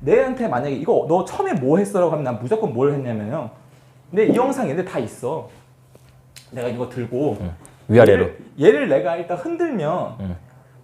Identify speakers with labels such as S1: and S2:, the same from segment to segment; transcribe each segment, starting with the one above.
S1: 내한테 만약에 이거 너 처음에 뭐 했어라고 하면 난 무조건 뭘 했냐면요. 근데 이 영상 얘들 다 있어. 내가 이거 들고
S2: 위아래로.
S1: 얘를, 얘를 내가 일단 흔들면
S2: 응.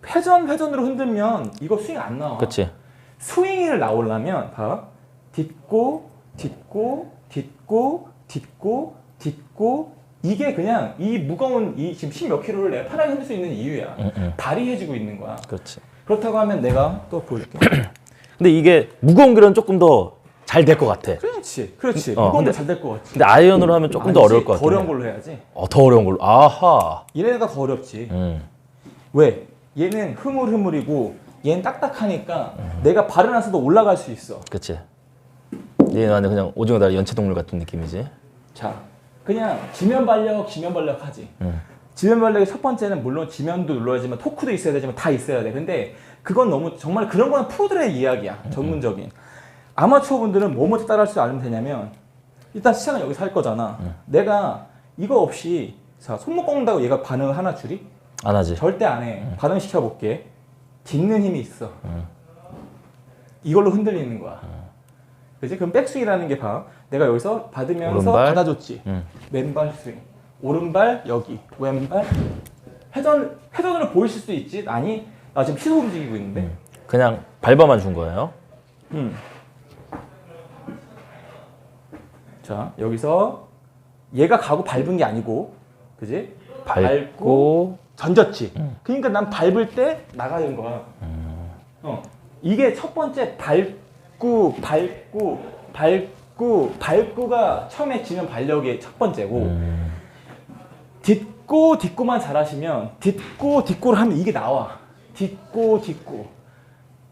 S1: 회전 회전으로 흔들면 이거 스윙 안 나와.
S2: 그치.
S1: 스윙을 나오려면 봐 딛고 딛고 딛고 딛고 딛고 이게 그냥 이 무거운 이 지금 10몇 킬로를 내가 편하게 흔들 수 있는 이유야.
S2: 응, 응.
S1: 발이 해주고 있는 거야.
S2: 그렇지.
S1: 그렇다고 하면 내가 또 보여줄게.
S2: 근데 이게 무거운 길은 조금 더 잘 될 것 같아.
S1: 그렇지, 그렇지.
S2: 어,
S1: 무거운
S2: 근데-
S1: 게잘될 것 같지.
S2: 근데 아이언으로 하면 조금 더
S1: 아니지,
S2: 어려울 것 같아.
S1: 더 어려운 걸로 해야지.
S2: 어, 더 어려운 걸로. 아하.
S1: 얘네가 더 어렵지.
S2: 음.
S1: 왜? 얘는 흐물흐물이고 얘는 딱딱하니까 내가 발을 안 써도 올라갈 수 있어.
S2: 그치. 얘는 완전 그냥 오징어 다리 연체 동물 같은 느낌이지.
S1: 자, 그냥 지면 발력, 지면 발력 하지.
S2: 음.
S1: 지면 발력의 첫 번째는 물론 지면도 눌러야지만 토크도 있어야 되지만 다 있어야 돼. 근데 그건 너무 정말 그런 거는 프로들의 이야기야. 전문적인. 아마추어 분들은 뭐 먼저 따라할 줄 알면 되냐면 일단 시작은 여기서 할 거잖아. 내가 이거 없이 자 손목 꺾는다고 얘가 반응을 하나 줄이?
S2: 안 하지.
S1: 절대 안 해. 반응 시켜볼게. 딛는 힘이 있어. 이걸로 흔들리는 거야. 그지? 그럼 백스윙이라는 게 봐. 내가 여기서 받으면서
S2: 오른발.
S1: 받아줬지.
S2: 음.
S1: 왼발 스윙. 오른발 여기. 왼발. 회전, 회전으로 보이실 수 있지? 아니, 나 지금 시소 움직이고 있는데.
S2: 그냥 밟아만 준 거예요.
S1: 음. 자, 여기서 얘가 가고 밟은 게 아니고, 그지?
S2: 밟고
S1: 던졌지. 그러니까 난 밟을 때 나가는 거야. 어. 이게 첫 번째 밟고 밟고 밟고 밟고가 처음에 지면 발력의 첫 번째고
S2: 음.
S1: 딛고 딛고만 잘하시면 딛고 딛고를 하면 이게 나와. 딛고 딛고.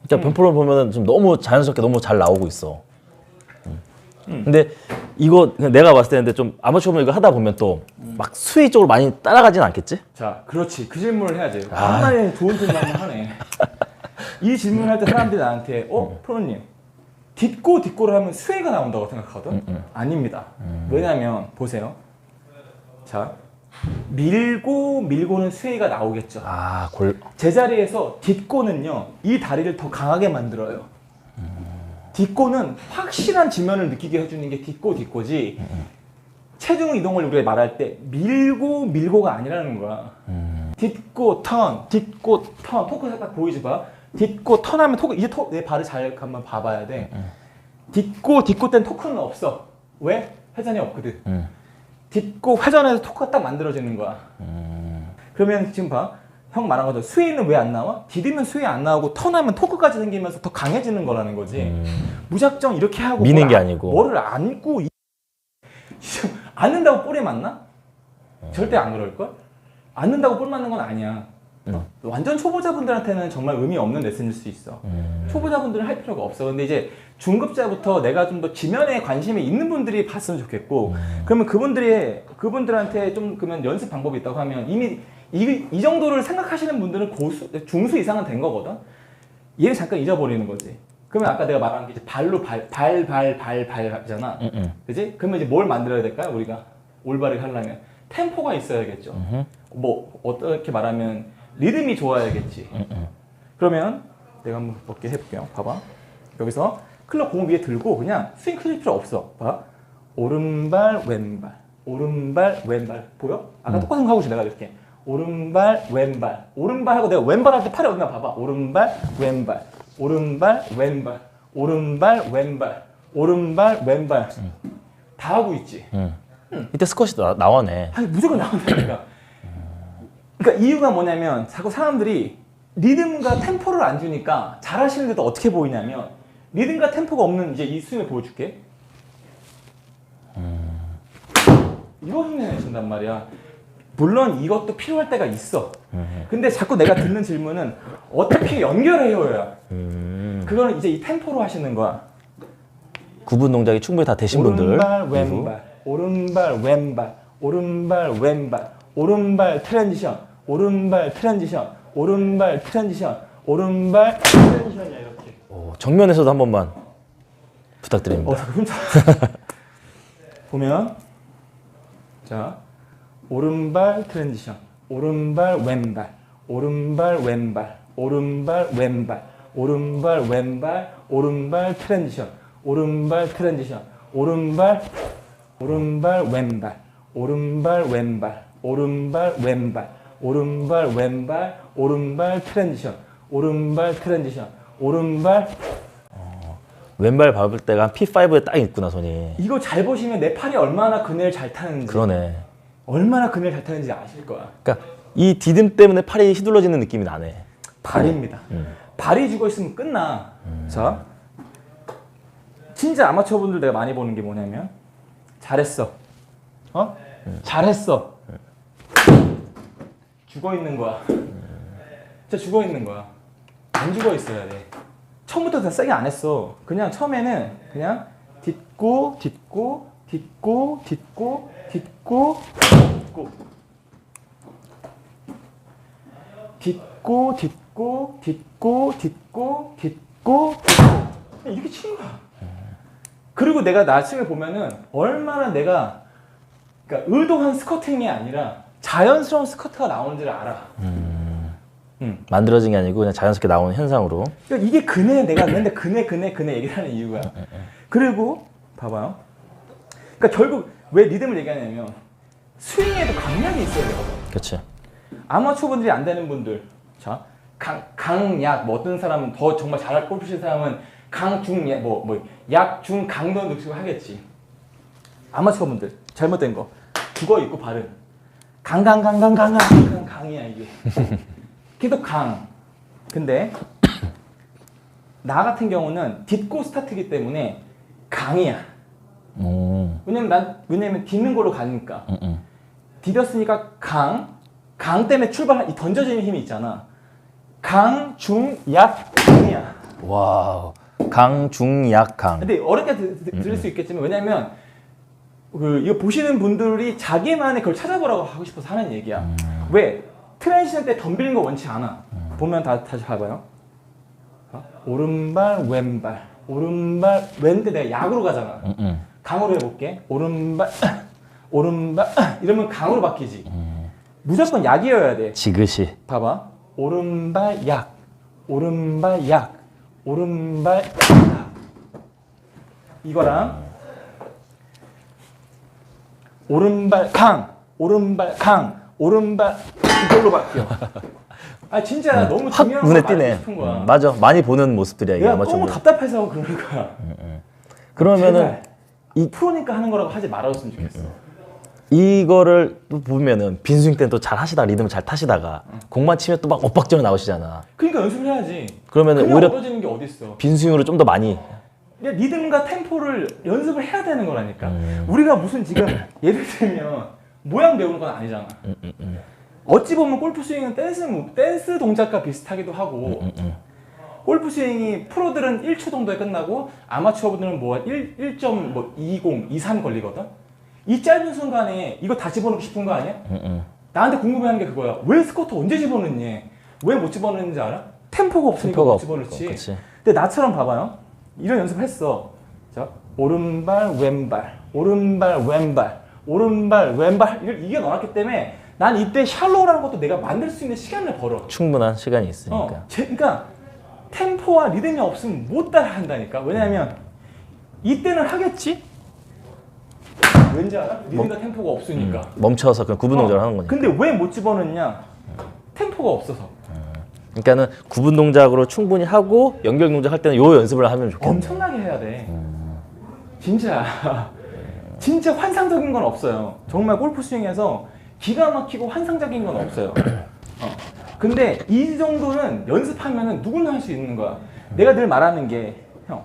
S2: 진짜 변프로 보면은 좀 너무 자연스럽게 너무 잘 나오고 있어. 음. 근데 이거 그냥 내가 봤을 때는 근데 좀 아마추어면 이거 하다 보면 또 막 수위 쪽으로 많이 따라가진 않겠지?
S1: 자, 그렇지. 그 질문을 해야지.
S2: 아.
S1: 한마디 좋은 질문을 하네. 이 질문을 할 때 사람들이 나한테 어? 프로님 딛고 딛고를 하면 수혜가 나온다고 생각하거든? 아닙니다. 왜냐면 보세요. 자, 밀고 밀고는 수혜가 나오겠죠.
S2: 아, 골.
S1: 제자리에서 딛고는요 이 다리를 더 강하게 만들어요. 딛고는 확실한 지면을 느끼게 해주는 게 딛고 딛고지 체중 이동을 우리가 말할 때 밀고 밀고가 아니라는 거야. 딛고 턴, 딛고 턴, 토크 살짝 보이지 봐. 딛고 턴하면 토크 이제 토, 내 발을 잘 한번 봐봐야 돼. 딛고 딛고 땐 토크는 없어. 왜? 회전이 없거든.
S2: 음.
S1: 딛고 회전해서 토크가 딱 만들어지는 거야. 그러면 지금 봐. 형 말한 것처럼 스웨이는 왜 안 나와? 디디면 스웨이 안 나오고 턴하면 토크까지 생기면서 더 강해지는 거라는 거지. 무작정 이렇게 하고
S2: 미는 뭘게
S1: 안-
S2: 아니고.
S1: 뭐를 안고 이- 앉는다고 볼에 맞나? 절대 안 그럴걸? 앉는다고 볼 맞는 건 아니야. 어? 완전 초보자분들한테는 정말 의미 없는 레슨일 수 있어. 초보자분들은 할 필요가 없어. 근데 이제 중급자부터 내가 좀 더 지면에 관심이 있는 분들이 봤으면 좋겠고, 그러면 그분들이 그분들한테 좀 그러면 연습 방법이 있다고 하면 이미 이, 이 정도를 생각하시는 분들은 고수, 중수 이상은 된 거거든. 얘를 잠깐 잊어버리는 거지. 그러면 아까 내가 말한 게 이제 발로 발, 발, 발, 발, 발이잖아.
S2: 음, 음.
S1: 그지? 그러면 이제 뭘 만들어야 될까요? 우리가 올바르게 하려면 템포가 있어야겠죠. 뭐 어떻게 말하면 리듬이 좋아야겠지.
S2: 음,
S1: 그러면 내가 한번 몇개 해볼게요. 봐봐. 여기서 클럽 공 위에 들고 그냥 스윙 클릴 필요 없어. 봐. 오른발 왼발 오른발 왼발 보여? 아까 똑같은 거 하고 있어 내가 이렇게 오른발 왼발 오른발 하고 내가 왼발 할 때 팔이 어디나 봐봐 오른발 왼발 오른발 왼발 오른발 왼발 오른발 왼발 다 하고 있지.
S2: 음. 이때 스쿼시 나, 나와네.
S1: 아니 무조건 나온다니까. 그러니까 이유가 뭐냐면 자꾸 사람들이 리듬과 템포를 안 주니까 잘하시는데도 어떻게 보이냐면 리듬과 템포가 없는 이제 이 스윙을 보여줄게. 이거 흉내 내준단 말이야. 물론 이것도 필요할 때가 있어. 근데 자꾸 내가 듣는 질문은 어떻게 연결해요야.
S2: 음.
S1: 그거는 이제 이 템포로 하시는 거야.
S2: 구분 동작이 충분히 다 되신 분들.
S1: 오른발. 왼발 오른발 왼발 오른발 왼발 오른발 트랜지션 오른발 트랜지션 오른발 트랜지션 오른발 트랜지션이야
S2: 오, 정면에서도 한 번만 부탁드립니다.
S1: 어 잠깐 보면 자 오른발 트랜지션 오른발 왼발 오른발 왼발 오른발 왼발 오른발 왼발 오른발 트랜지션 오른발 트랜지션 오른발 오른발 왼발 오른발 왼발 오른발 왼발 오른발 왼발 오른발 트랜지션 오른발 트랜지션 오른발
S2: 왼발 밟을 때가 한 P5에 딱 있구나 손이.
S1: 이거 잘 보시면 내 팔이 얼마나 그네를 잘 타는지
S2: 그러네.
S1: 얼마나 그네를 잘 타는지 아실 거야
S2: 그러니까 이 디딤 때문에 팔이 휘둘러지는 느낌이 나네.
S1: 발입니다. 발이 죽어 있으면 끝나. 자, 진짜 아마추어 분들 내가 많이 보는 게 뭐냐면 잘했어. 어? 잘했어. 죽어 있는 거야. 진짜 죽어 있는 거야. 안 죽어 있어야 돼. 처음부터 다 세게 안 했어. 그냥 처음에는 그냥 딛고 딛고 딛고 딛고 딛고 딛고 딛고 딛고 딛고 딛고 딛고 딛고 이렇게 치는 거야. 그리고 내가 나중에 보면은 얼마나 내가 그러니까 의도한 스커팅이 아니라 자연스러운 스커트가 나오는지를 알아. 음.
S2: 만들어진 게 아니고 그냥 자연스럽게 나오는 현상으로.
S1: 그러니까 이게 그네 내가 맨날 그네 그네 그네 얘기를 하는 이유가. 그리고 봐봐요. 그러니까 결국 왜 리듬을 얘기하냐면 스윙에도 강약이 있어야 되거든.
S2: 그렇지.
S1: 아마추어 분들이 안 되는 분들 자 강, 강약 뭐 어떤 사람은 더 정말 잘할 골프 치는 사람은 강중약 뭐뭐약 중 강도 느끼고 하겠지 아마추어 분들 잘못된 거 죽어 있고 발은 강강강강강강 강이야 이게 계속 강 근데 나 같은 경우는 딛고 스타트이기 때문에 강이야
S2: 오.
S1: 왜냐면 난 왜냐면 딛는 걸로 가니까
S2: 응, 응.
S1: 디뎠으니까 강, 강 때문에 출발, 이 던져지는 힘이 있잖아. 강, 중, 약, 강이야.
S2: 와우. 강, 중, 약, 강.
S1: 근데 어렵게 들- 들- 들릴 수 있겠지만 왜냐면 그 이거 보시는 분들이 자기만의 그걸 찾아보라고 하고 싶어서 하는 얘기야. 왜? 트랜지션 때 덤비는 거 원치 않아. 보면 다 다시 봐봐요. 어? 오른발, 왼발, 오른발, 왼데 내가 약으로 가잖아.
S2: 응, 응.
S1: 강으로 해볼게. 오른발, 오른발 이러면 강으로 바뀌지. 무조건 약이어야 돼.
S2: 지그시.
S1: 봐봐. 오른발 약, 오른발 약, 오른발 약. 이거랑 오른발 강, 오른발 강, 오른발 이걸로 바뀌어. 아 진짜 너무
S2: 확
S1: 중요한
S2: 눈에
S1: 거
S2: 띄네.
S1: 싶은 거야.
S2: 음, 맞아. 많이 보는 모습들이야 이게
S1: 내가
S2: 아마추어.
S1: 너무
S2: 분들.
S1: 답답해서 그러는 거야.
S2: 그러면은
S1: 제발. 이 프로니까 하는 거라고 하지 말아줬으면 좋겠어.
S2: 이거를 또 보면은 빈스윙 때는 또 잘 하시다 리듬을 잘 타시다가 공만 치면 또 막 엇박자로 나오시잖아.
S1: 그러니까 연습을 해야지.
S2: 그러면은
S1: 그냥
S2: 오히려
S1: 얻어지는 게 어딨어.
S2: 빈스윙으로 좀 더 많이.
S1: 근데 리듬과 템포를 연습을 해야 되는 거라니까.
S2: 음.
S1: 우리가 무슨 지금 예를 들면 모양 배우는 건 아니잖아.
S2: 음,
S1: 어찌 보면 골프 스윙은 댄스 무- 댄스 동작과 비슷하기도 하고
S2: 음,
S1: 골프 스윙이 프로들은 1초 정도에 끝나고 아마추어분들은 뭐 1, 1.20, 23 걸리거든. 이 짧은 순간에 이거 다 집어넣고 싶은 거 아니야?
S2: 음,
S1: 나한테 궁금해하는 게 그거야. 왜 스쿼트 언제 집어넣니? 왜 못 집어넣는지 알아? 템포가 없으니까
S2: 템포가
S1: 못
S2: 없고,
S1: 집어넣지.
S2: 그치.
S1: 근데 나처럼 봐봐요. 이런 연습을 했어. 자, 오른발, 왼발, 오른발, 왼발, 오른발, 왼발. 이걸 나왔기 때문에 난 이때 샬로우라는 것도 내가 만들 수 있는 시간을 벌어.
S2: 충분한 시간이 있으니까.
S1: 어, 제, 그러니까 템포와 리듬이 없으면 못 따라 한다니까. 왜냐면 이때는 하겠지. 왠지 알아? 리듬과 템포가 없으니까.
S2: 멈춰서 그냥 구분 동작을
S1: 어,
S2: 하는 거니까.
S1: 근데 왜 못 집어넣냐? 템포가 없어서.
S2: 그러니까는 구분 동작으로 충분히 하고 연결 동작 할 때는 요 연습을 하면 좋겠네.
S1: 엄청나게 해야 돼. 진짜 진짜 환상적인 건 없어요. 정말 골프 스윙에서 기가 막히고 환상적인 건 없어요. 어. 근데 이 정도는 연습하면은 누구나 할 수 있는 거야. 내가 늘 말하는 게 형,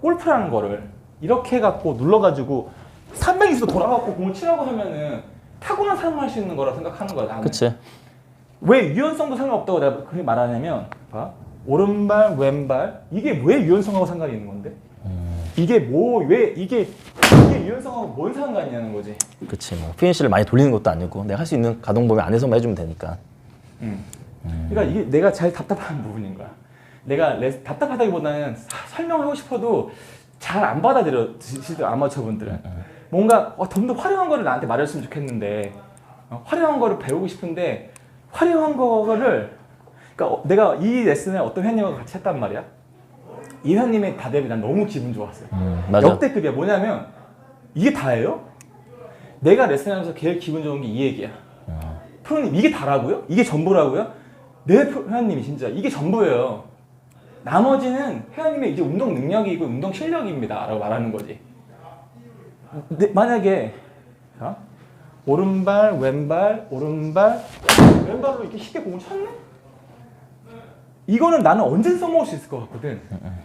S1: 골프라는 거를 이렇게 해갖고 눌러가지고 360도 돌아갖고 공을 치라고 하면은 타고난 사람만 할수 있는 거라 생각하는 거야. 나는.
S2: 그치?
S1: 왜 유연성도 상관없다고 내가 그렇게 말하냐면 봐 오른발 왼발 이게 왜 유연성하고 상관이 있는 건데 이게 뭐 왜 이게 이게 유연성하고 뭔 상관이냐는 거지
S2: 그치. 뭐 피니시를 많이 돌리는 것도 아니고 내가 할 수 있는 가동 범위 안에서만 해주면 되니까.
S1: 그러니까 이게 내가 제일 답답한 부분인 거야 내가 레- 답답하다기보다는 사- 설명하고 싶어도 잘 안 받아들여 지시더 아마추어 분들은 뭔가 어, 좀더 화려한 거를 나한테 말했으면 좋겠는데 어, 화려한 거를 배우고 싶은데 화려한 거를 그러니까 어, 내가 이 레슨을 어떤 회원님과 같이 했단 말이야. 이 회원님의 다대비 난 너무 기분 좋았어요.
S2: 음, 맞아.
S1: 역대급이야. 뭐냐면 이게 다예요? 내가 레슨하면서 제일 기분 좋은 게 이 얘기야. 프로님 이게 다라고요? 이게 전부라고요? 네 프로- 회원님이 진짜 이게 전부예요. 나머지는 회원님의 이제 운동 능력이고 운동 실력입니다 라고 말하는 거지. 근데 만약에 자, 오른발 왼발 오른발 왼발로 이렇게 쉽게 공을 쳤네? 이거는 나는 언제든 써먹을 수 있을 것 같거든.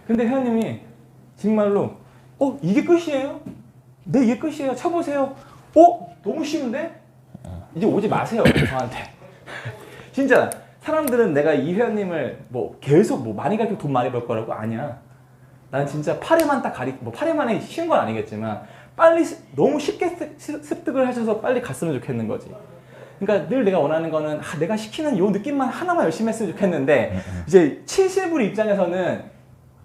S1: 근데 회원님이 정말로 어 이게 끝이에요? 네 이게 끝이에요. 쳐보세요. 어 너무 쉬운데? 이제 오지 마세요 저한테. 진짜 사람들은 내가 이 회원님을 뭐 계속 뭐 많이 가르쳐 돈 많이 벌 거라고 아니야. 난 진짜 8회만 딱 가리 뭐 8회만에 쉬운 건 아니겠지만 빨리 습- 너무 쉽게 습- 습득을 하셔서 빨리 갔으면 좋겠는 거지. 그러니까 늘 내가 원하는 거는 아, 내가 시키는 요 느낌만 하나만 열심히 했으면 좋겠는데 이제 치실부리 입장에서는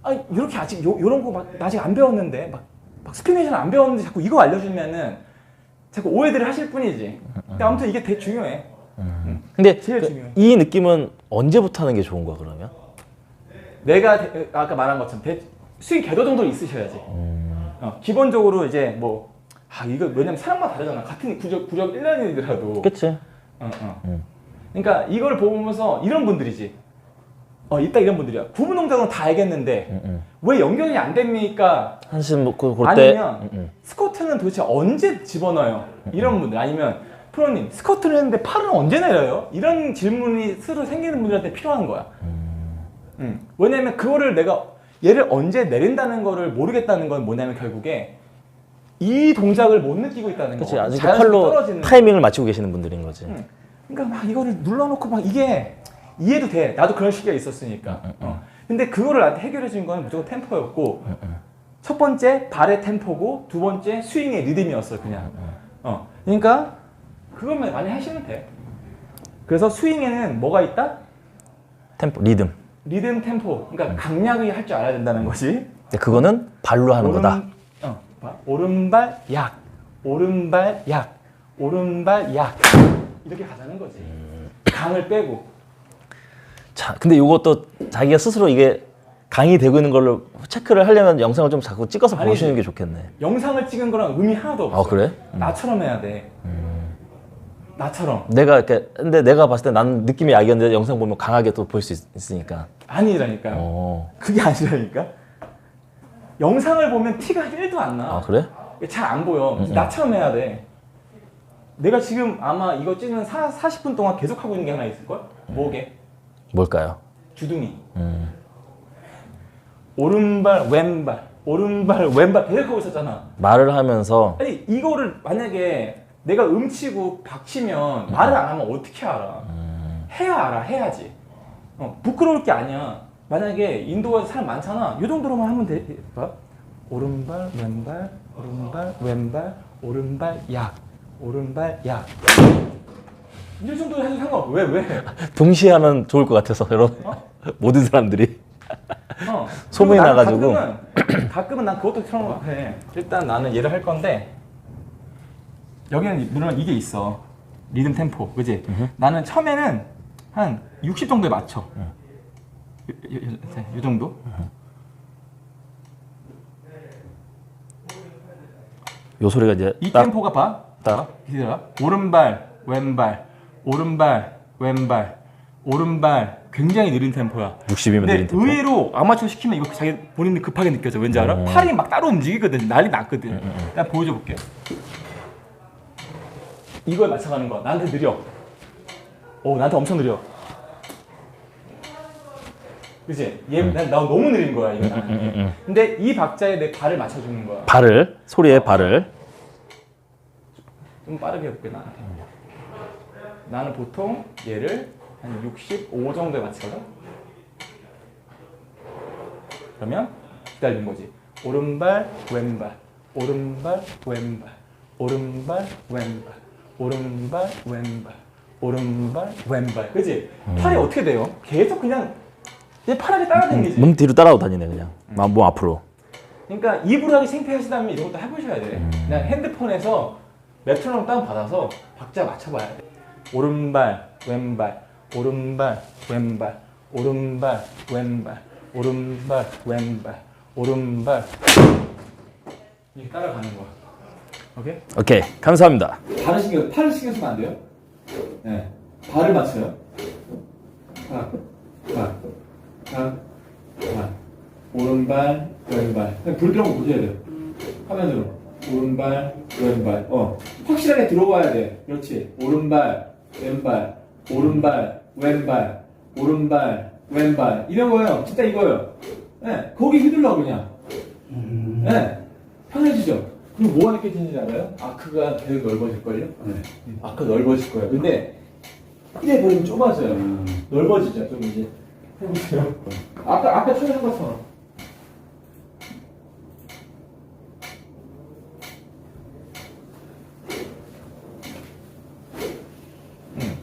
S1: 아 이렇게 아직 요, 요런 거 막 아직 안 배웠는데 막, 막 스피네이션 안 배웠는데 자꾸 이거 알려주면은 자꾸 오해들을 하실 뿐이지. 근데 아무튼 이게 되게 중요해.
S2: 근데
S1: 제일
S2: 그-
S1: 중요해.
S2: 이 느낌은 언제부터 하는 게 좋은 거야 그러면?
S1: 내가 대- 아까 말한 것처럼 대, 수익 궤도 정도 있으셔야지. 어, 기본적으로 이제 뭐 아, 이거 왜냐면 사람마다 다르잖아. 같은 구적 구적 1년이더라도.
S2: 그치.
S1: 어, 어.
S2: 음.
S1: 그러니까 이걸 보면서 이런 분들이지. 어, 이따 이런 분들이야. 구분 동작은 다 알겠는데
S2: 음, 음.
S1: 왜 연결이 안 됩니까?
S2: 한심 먹고 볼 때.
S1: 아니면
S2: 음, 음.
S1: 스쿼트는 도대체 언제 집어넣어요? 이런 분들 아니면 프로님 스쿼트를 했는데 팔은 언제 내려요? 이런 질문이 스스로 생기는 분들한테 필요한 거야. 음. 왜냐면 그거를 내가 얘를 언제 내린다는 거를 모르겠다는 건 뭐냐면 결국에 이 동작을 못 느끼고 있다는
S2: 그치
S1: 거.
S2: 아직 팔로
S1: 떨어지는
S2: 타이밍을 맞추고 계시는 분들인 거지.
S1: 응. 그러니까 막 이거를 눌러놓고 막 이게 이해도 돼. 나도 그런 시기가 있었으니까. 어. 근데 그거를 나한테 해결해 준 건 무조건 템포였고 첫 번째 발의 템포고 두 번째 스윙의 리듬이었어 그냥. 어. 그러니까 그것만 많이 하시면 돼. 그래서 스윙에는 뭐가 있다?
S2: 템포, 리듬.
S1: 리듬 템포. 그러니까 강약이 할 줄 알아야 된다는 거지.
S2: 근데 그거는 발로 하는 거다.
S1: 오른발 약, 오른발 약, 오른발 약 이렇게 가자는 거지. 강을 빼고.
S2: 자, 근데 이것도 자기가 스스로 이게 강의 되고 있는 걸로 체크를 하려면 영상을 좀 자꾸 찍어서
S1: 아니지.
S2: 보시는 게 좋겠네.
S1: 영상을 찍은 거랑 의미 하나도 없어.
S2: 아 그래?
S1: 나처럼 해야 돼. 나처럼.
S2: 내가 이렇게 근데 내가 봤을 때 나는 느낌이 약이었는데 영상 보면 강하게 또 볼 수 있으니까.
S1: 아니라니까요.
S2: 어.
S1: 그게 아니라니까. 영상을 보면 티가 1도 안 나.
S2: 아 그래?
S1: 잘 안 보여. 나처럼 해야 돼. 내가 지금 아마 이거 찍는 사, 40분 동안 계속 하고 있는 게 하나 있을걸? 뭐게?
S2: 뭘까요?
S1: 주둥이.
S2: 음.
S1: 오른발, 왼발, 오른발, 왼발 계속 하고 있었잖아.
S2: 말을 하면서
S1: 아니 이거를 만약에 내가 음치고 박치면 말을 안 하면 어떻게 알아? 해야 알아, 해야지. 어, 부끄러울 게 아니야. 만약에 인도에 사람 많잖아. 이 정도로만 하면 돼. 봐. 오른발, 왼발, 오른발, 왼발, 오른발, 약, 오른발, 약. 이 정도 해도 상관없어. 왜, 왜?
S2: 동시에 하면 좋을 것 같아서 여러분 모든 사람들이
S1: 어.
S2: 소문이
S1: 그리고
S2: 나가지고.
S1: 가끔은, 가끔은 난 그것도 틀어놓고 일단 나는 얘를 할 건데 여기는 물론 이게 있어 리듬 템포 그지 나는 처음에는 한 60 정도에 맞춰 요, 요, 요, 요 정도
S2: 요 소리가 이제
S1: 이
S2: 딱
S1: 템포가 봐
S2: 딱.
S1: 기다려 오른발 왼발 오른발 왼발 오른발 굉장히 느린 템포야
S2: 60이면
S1: 근데
S2: 느린 템포.
S1: 의외로 아마추어 시키면 이거 자기 본인이 급하게 느껴져. 왠지 알아? 팔이 막 따로 움직이거든. 난리 났거든. 내가 보여줘 볼게. 이걸 맞춰가는 거야. 나한테 느려. 오, 나한테 엄청 느려. 그치? 얘, 난, 나 너무 느린 거야, 이거 나한테. 근데 이 박자에 내 발을 맞춰주는 거야.
S2: 발을 소리에 발을
S1: 좀 빠르게 해볼게, 나한테. 나는 보통 얘를 한 65 정도에 맞추거든? 그러면 기다리는 거지. 오른발, 왼발, 오른발, 왼발, 오른발, 왼발, 오른발, 왼발, 오른발, 왼발. 그지? 팔이 어떻게 돼요? 계속 그냥 얘 팔하게 따라다니지.
S2: 몸 뒤로 따라오 다니네 그냥 마- 몸 앞으로
S1: 그러니까 입으로 하기 창피하시다면 이런 것도 해보셔야 돼. 그냥 핸드폰에서 메트로놈 다운 받아서 박자 맞춰봐야 돼. 오른발, 왼발, 오른발, 왼발, 오른발, 왼발, 오른발, 왼발, 오른발. 이렇게 따라가는 거야. 오케이?
S2: 오케이 감사합니다.
S1: 발을 신경, 팔을 신경 쓰면 안 돼요? 네. 발을 맞춰요. 하, 하, 하, 하. 오른발, 왼발. 불들어고 보셔야 돼요. 화면으로. 오른발, 왼발. 어. 확실하게 들어와야 돼. 그렇지. 오른발, 왼발, 오른발, 왼발, 오른발, 왼발. 이런 거예요. 진짜 이거예요. 네. 거기 휘둘러, 그냥. 네. 편해지죠? 그럼 뭐가 느껴지는지 알아요? 아크가 계속 넓어질걸요? 아크 넓어질 거예요. 근데 이래 버리면 좁아져요. 넓어지죠, 좀 이제. 해보세요. 아까, 아까 한 것처럼. 음.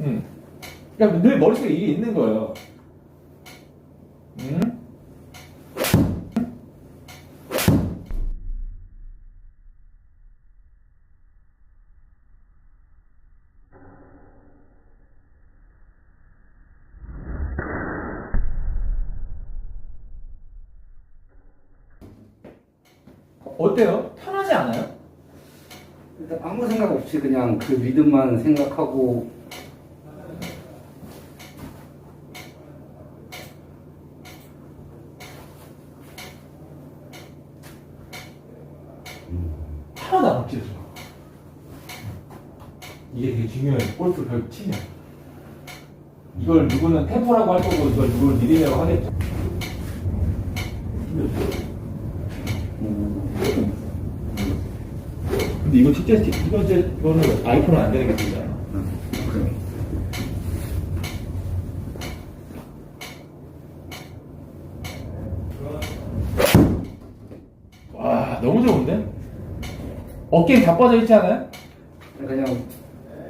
S1: 음. 그러니까 늘 머릿속에 이게 있는 거예요. 음? 어때요? 편하지 않아요?
S3: 일단 아무 생각 없이 그냥 그 리듬만 생각하고
S1: 하나도 안 바뀌어져. 이게 되게 중요해요. 골프 결국 치면. 이걸 누구는 템포라고 할 거고, 이걸 누구는 리듬이라고 하겠죠. 근데 이거 진짜, 이거 이제, 이거는 아이폰은 안 되는 게.
S3: 그래.
S1: 와, 너무 좋은데? 어깨 자빠져 있지 않아요?
S3: 그냥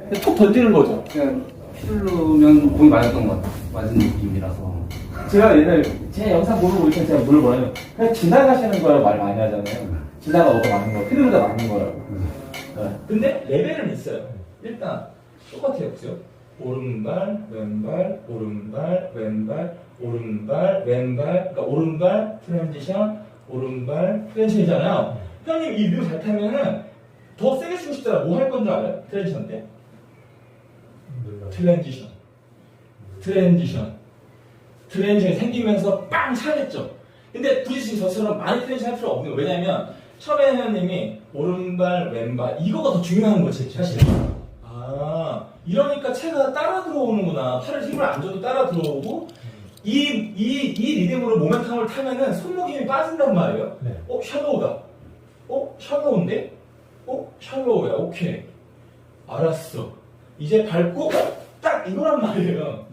S1: 근데 톡 던지는 거죠.
S3: 그냥 휘두르면 공이 맞았던 것 같아. 맞은 느낌이라서.
S1: 제가 옛날에 제 영상 보고 보니까 제가 뭘 뭐냐면 그냥 지나가시는 거라고 말 많이 하잖아요. 지나가고 맞는 거, 휘두르다 맞는 거라고. 네. 근데 레벨은 있어요. 일단 똑같아요, 그죠? 오른발, 왼발, 오른발, 왼발, 오른발, 왼발, 그러니까 오른발 트랜지션, 오른발 트랜지션이잖아요. 형님 이뮤잘 타면은 더 세게 치고 싶잖아. 뭐할 건 줄 알아요? 트랜지션 때? 트랜지션. 트랜지션. 트랜지션이 생기면서 빵 차겠죠. 근데 굳이 지금 저처럼 많이 트랜지션 할 필요 없는 거예요. 왜냐면 처음에 회원님이 오른발, 왼발 이거가 더 중요한 거지 사실. 아 이러니까 채가 따라 들어오는구나. 팔을 힘을 안 줘도 따라 들어오고 이, 이, 이 리듬으로 모멘텀을 타면은 손목 힘이 빠진단 말이에요. 어, 샬로우다. 어, 샬로우인데? 어, 샬로우야. 오케이. 알았어. 이제 밟고 딱 이거란 말이에요.